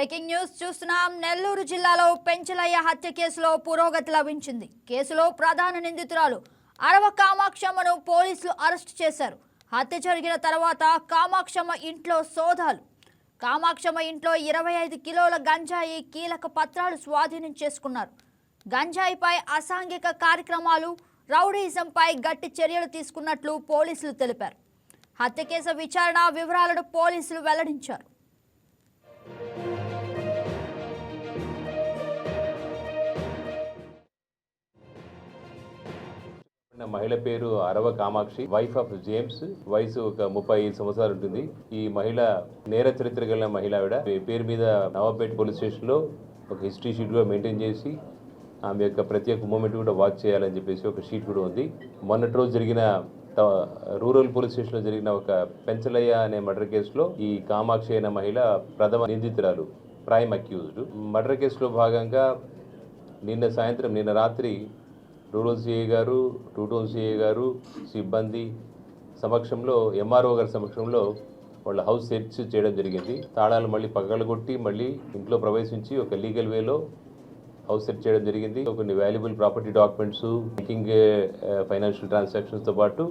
Breaking news చూస్తున్నాం. నెల్లూరు జిల్లాలో పెంచలయ్య హత్య కేసులో పురోగతి లభించింది. కేసులో ప్రధాన నిందితురాలు అరవ కామాక్షమ్మను పోలీసులు అరెస్ట్ చేశారు. హత్య జరిగిన తర్వాత కామాక్షమ్మ ఇంట్లో సోదాలు. కామాక్షమ్మ ఇంట్లో ఇరవై ఐదు కిలోల గంజాయి కీలక పత్రాలు స్వాధీనం చేసుకున్నారు. గంజాయిపై అసాంఘిక కార్యక్రమాలు రౌడీజంపై గట్టి చర్యలు తీసుకున్నట్లు పోలీసులు తెలిపారు. హత్య కేసు విచారణ వివరాలను పోలీసులు వెల్లడించారు. మహిళ పేరు Arava Kamakshi wife of James వయసు ఒక ముప్పై ఐదు సంవత్సరాలు ఉంటుంది. ఈ మహిళ నేర చరిత్ర కలిగిన మహిళ ఆవిడ. పేరు మీద నవాబేట్ పోలీస్ స్టేషన్లో ఒక హిస్టరీ షీట్ కూడా మెయింటైన్ చేసి ఆమె యొక్క ప్రత్యేక మూమెంట్ కూడా వాచ్ చేయాలని చెప్పేసి ఒక షీట్ కూడా ఉంది. మొన్నటి రోజు జరిగిన రూరల్ పోలీస్ స్టేషన్లో జరిగిన ఒక పెంచలయ్య అనే మర్డర్ కేసులో ఈ కామాక్షి అయిన మహిళ ప్రథమ నిందితురాలు ప్రైమ్ అక్యూజ్డ్ మర్డర్ కేసులో భాగంగా నిన్న సాయంత్రం నిన్న రాత్రి రూరల్ సిఐ గారు టూ టౌన్ సిఐ గారు సిబ్బంది సమక్షంలో ఎంఆర్ఓ గారి సమక్షంలో వాళ్ళ హౌస్ సెర్చ్ చేయడం జరిగింది. తాళాలు మళ్ళీ పగలగొట్టి మళ్ళీ ఇంట్లో ప్రవేశించి ఒక లీగల్ వేలో హౌస్ సెర్చ్ చేయడం జరిగింది. కొన్ని valuable property documents banking financial ట్రాన్సాక్షన్స్తో పాటు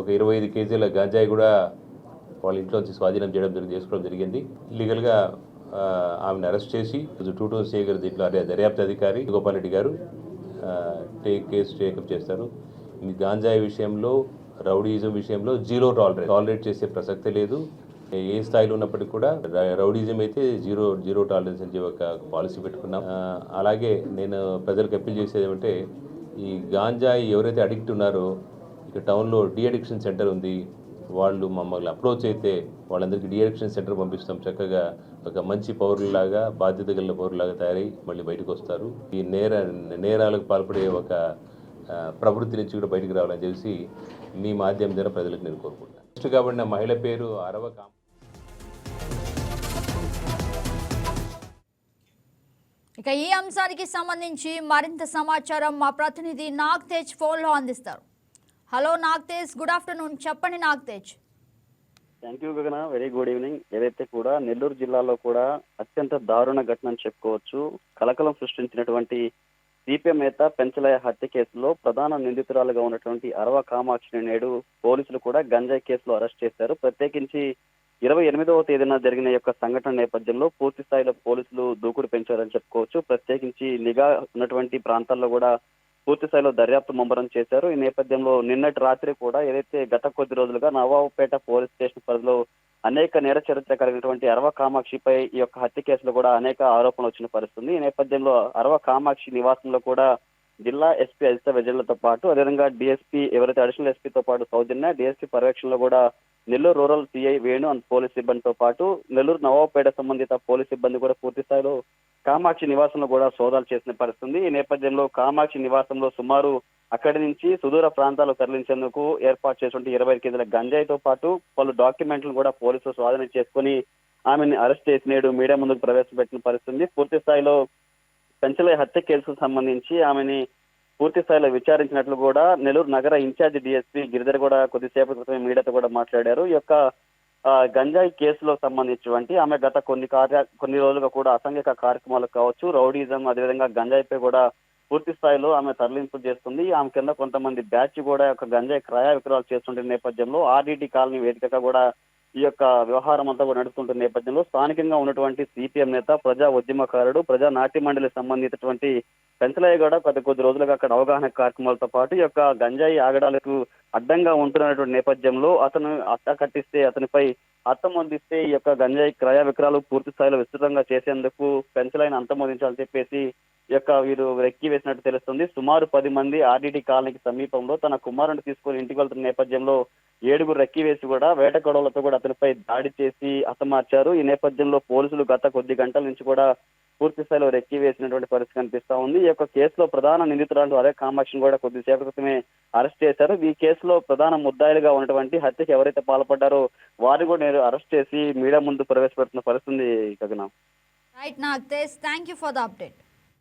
ఒక ఇరవై ఐదు కేజీల గంజాయి కూడా వాళ్ళ ఇంట్లో నుంచి స్వాధీనం చేయడం జరిగింది చేసుకోవడం జరిగింది. లీగల్గా ఆమెను అరెస్ట్ చేసి టూ టూ సీ గారు దీంట్లో అదే దర్యాప్తు అధికారి గోపాల్ రెడ్డి గారు టేక్ కేసు టేకప్ చేస్తారు. ఈ గాంజాయి విషయంలో రౌడీజం విషయంలో జీరో టాలరేట్ టాలరేట్ చేసే ప్రసక్తే లేదు. ఏ స్థాయిలో ఉన్నప్పటికీ కూడా రౌడీజం అయితే జీరో జీరో టాలరెన్స్ అని ఒక పాలసీ పెట్టుకున్నాం. అలాగే నేను ప్రజలకు అప్పీల్ చేసేది ఏమంటే ఈ గాంజాయి ఎవరైతే అడిక్ట్ ఉన్నారో ఇక టౌన్లో డి అడిక్షన్ సెంటర్ ఉంది. వాళ్ళు మమ్మల్ని అప్రోచ్ అయితే వాళ్ళందరికీ డి సెంటర్ పంపిస్తాం. చక్కగా ఒక మంచి పౌరులాగా బాధ్యత కలిగిన పౌరులాగా తయారై మళ్ళీ బయటకు వస్తారు. ఈ నేర నేరాలకు పాల్పడే ఒక ప్రవృత్తి నుంచి కూడా బయటకు రావాలని చెప్పి మీ మాధ్యమం ద్వారా ప్రజలకు నేను కోరుకుంటాను నెక్స్ట్ కాబడిన మహిళ పేరు అరవ ఇక ఈ అంశానికి సంబంధించి మరింత సమాచారం మా ప్రతినిధి నాగ్ తేజ్ ఫోన్లో అందిస్తారు. Hello Nag Tej good afternoon చెప్పండి Nag Tej thank you Gagana very good evening ఏదైతే కూడా నెల్లూరు జిల్లాలో కూడా అత్యంత దారుణ ఘటన అని చెప్పుకోవచ్చు కలకలం సృష్టించినటువంటి సిపిఎం నేత పెంచలయ హత్య కేసులో ప్రధాన నిందితురాలుగా ఉన్నటువంటి అరవ కామాక్షిని నేడు పోలీసులు కూడా గంజాయి కేసులో అరెస్ట్ చేశారు. ప్రత్యేకించి ఇరవై ఎనిమిదవ తేదీన జరిగిన యొక్క సంఘటన నేపథ్యంలో పూర్తి స్థాయిలో పోలీసులు దూకుడు పెంచారని చెప్పుకోవచ్చు. ప్రత్యేకించి నిఘా ఉన్నటువంటి ప్రాంతాల్లో కూడా పూర్తి స్థాయిలో దర్యాప్తు ముమ్మరం చేశారు. ఈ నేపథ్యంలో నిన్నటి రాత్రి కూడా ఏదైతే గత కొద్ది రోజులుగా నవాబుపేట పోలీస్ స్టేషన్ పరిధిలో అనేక నేర చరిత్ర కలిగినటువంటి అరవ కామాక్షిపై ఈ యొక్క హత్య కేసులో కూడా అనేక ఆరోపణలు వచ్చిన పరిస్థితుంది. ఈ నేపథ్యంలో అరవ కామాక్షి నివాసంలో కూడా జిల్లా ఎస్పీ అజిత విజయలతో పాటు అదేవిధంగా డిఎస్పీ ఎవరైతే అడిషనల్ ఎస్పీతో పాటు సౌజన్య డిఎస్పీ పర్యవేక్షణలో కూడా Nellore rural CI Venu and police సిబ్బందితో పాటు నెల్లూరు నవాబుపేట సంబంధిత పోలీస్ సిబ్బంది కూడా పూర్తి స్థాయిలో కామాక్షి నివాసంలో కూడా సోదాలు చేసిన పరిస్థితి ఈ నేపథ్యంలో కామాక్షి నివాసంలో సుమారు అక్కడి నుంచి సుదూర ప్రాంతాలకు తరలించేందుకు ఏర్పాటు చేసిన ఇరవై కేజీల గంజాయితో పాటు పలు డాక్యుమెంట్లు కూడా పోలీసులు స్వాధీనం చేసుకుని ఆమెను అరెస్ట్ చేసి నేడు మీడియా ముందుకు ప్రవేశపెట్టిన పరిస్థితి పూర్తి స్థాయిలో పెంచలే హత్య కేసుకు సంబంధించి ఆమెని పూర్తి స్థాయిలో విచారించినట్లు కూడా నెల్లూరు నగర ఇన్ఛార్జ్ డిఎస్పీ గిరిధర్ కూడా కొద్దిసేపటి క్రితం మీడియాతో కూడా మాట్లాడారు. ఈ యొక్క గంజాయి కేసులో సంబంధించినటువంటి ఆమె గత కొన్ని కార్య కొన్ని రోజులుగా కూడా అసంఘిక కార్యక్రమాలు కావచ్చు రౌడీజం అదేవిధంగా గంజాయిపై కూడా పూర్తి స్థాయిలో ఆమె తరలింపు చేస్తుంది. ఆమె కింద కొంతమంది బ్యాచ్ కూడా యొక్క గంజాయి క్రయ విక్రయాలు చేస్తుండే నేపథ్యంలో ఆర్డీటీ కాలనీ వేదికగా కూడా ఈ యొక్క వ్యవహారం అంతా కూడా నడుస్తుంటున్న నేపథ్యంలో స్థానికంగా ఉన్నటువంటి సిపిఎం నేత ప్రజా ఉద్యమకారుడు ప్రజా నాట్య మండలి సంబంధించినటువంటి పెంచలయ్య కూడా గత కొద్ది రోజులుగా అక్కడ అవగాహన కార్యక్రమాలతో పాటు ఈ యొక్క గంజాయి ఆగడాలకు అడ్డంగా ఉంటున్నటువంటి నేపథ్యంలో అతను అట్ట కట్టిస్తే అతనిపై అర్థం అందిస్తే ఈ యొక్క గంజాయి క్రయ విక్రయాలు పూర్తి స్థాయిలో విస్తృతంగా చేసేందుకు పెంచలైన అంతమొందించాలని చెప్పేసి ఈ యొక్క వీరు రెక్కి వేసినట్టు తెలుస్తుంది. సుమారు పది మంది ఆర్డీటీ కాలనీకి సమీపంలో తన కుమారుని తీసుకొని ఇంటికి వెళ్తున్న నేపథ్యంలో ఏడుగురు రెక్కి వేసి కూడా వేట గొడవలతో కూడా అతనిపై దాడి చేసి హతమార్చారు ఈ నేపథ్యంలో పోలీసులు గత కొద్ది గంటల నుంచి కూడా పూర్తి స్థాయిలో రెక్కి వేసినటువంటి పరిస్థితి కనిపిస్తా ఉంది. ఈ యొక్క కేసులో ప్రధాన నిందితురాలు అదే కామాక్షిని కూడా కొద్దిసేపటి క్రితమే అరెస్ట్ చేశారు. ఈ కేసులో ప్రధాన ముద్దాయిలుగా ఉన్నటువంటి హత్యకి ఎవరైతే పాల్పడ్డారో వారిని కూడా నేను అరెస్ట్ చేసి మీడియా ముందు ప్రవేశపెడుతున్న పరిస్థితి ఉంది right Nag Tej thank you for the update